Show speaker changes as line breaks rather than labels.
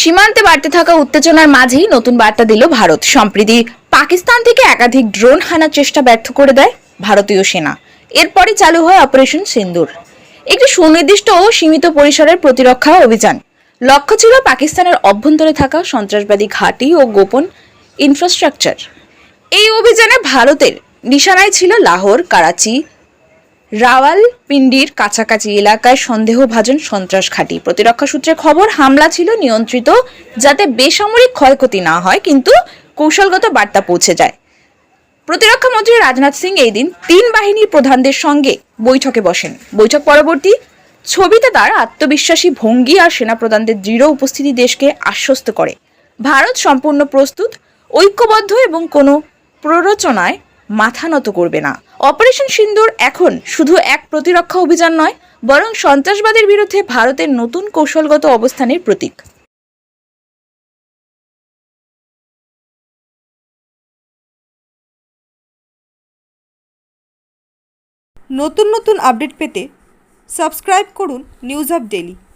সীমান্তে বাড়তে থাকা উত্তেজনার মাঝেই নতুন বার্তা দিল ভারত। সম্প্রতি পাকিস্তান থেকে একাধিক ড্রোন হানার চেষ্টা ব্যর্থ করে দেয় ভারতীয় সেনা। এরপরে চালু হয় অপারেশন সিন্দুর। একটি সুনির্দিষ্ট ও সীমিত পরিসরের প্রতিরক্ষা অভিযান। লক্ষ্য ছিল পাকিস্তানের অভ্যন্তরে থাকা সন্ত্রাসবাদী ঘাঁটি ও গোপন ইনফ্রাস্ট্রাকচার এই অভিযানে ভারতের নিশানায় ছিল লাহোর, করাচি রাওয়ালপিন্ডির কাছাকাছি এলাকায় সন্দেহভাজন সন্ত্রাস ঘাঁটি প্রতিরক্ষা সূত্রে খবর, হামলা ছিল নিয়ন্ত্রিত যাতে বেসামরিক ক্ষয়ক্ষতি না হয়, কিন্তু কৌশলগত বার্তা পৌঁছে যায়। প্রতিরক্ষা মন্ত্রী রাজনাথ সিং এই দিন তিন বাহিনীর প্রধানদের সঙ্গে বৈঠকে বসেন। বৈঠক পরবর্তী ছবিতে তার আত্মবিশ্বাসী ভঙ্গি আর সেনাপ্রধানদের দৃঢ় উপস্থিতি দেশকে আশ্বস্ত করে। ভারত সম্পূর্ণ প্রস্তুত, ঐক্যবদ্ধ এবং কোনো প্ররোচনায় মাথা নত করবে না। অপারেশন সিন্দুর এখন শুধু এক প্রতিরক্ষা অভিযান নয়, বরং সন্ত্রাসবাদের বিরুদ্ধে ভারতের নতুন কৌশলগত অবস্থানের প্রতীক।
নতুন নতুন আপডেট পেতে সাবস্ক্রাইব করুন নিউজ আপ ডেলি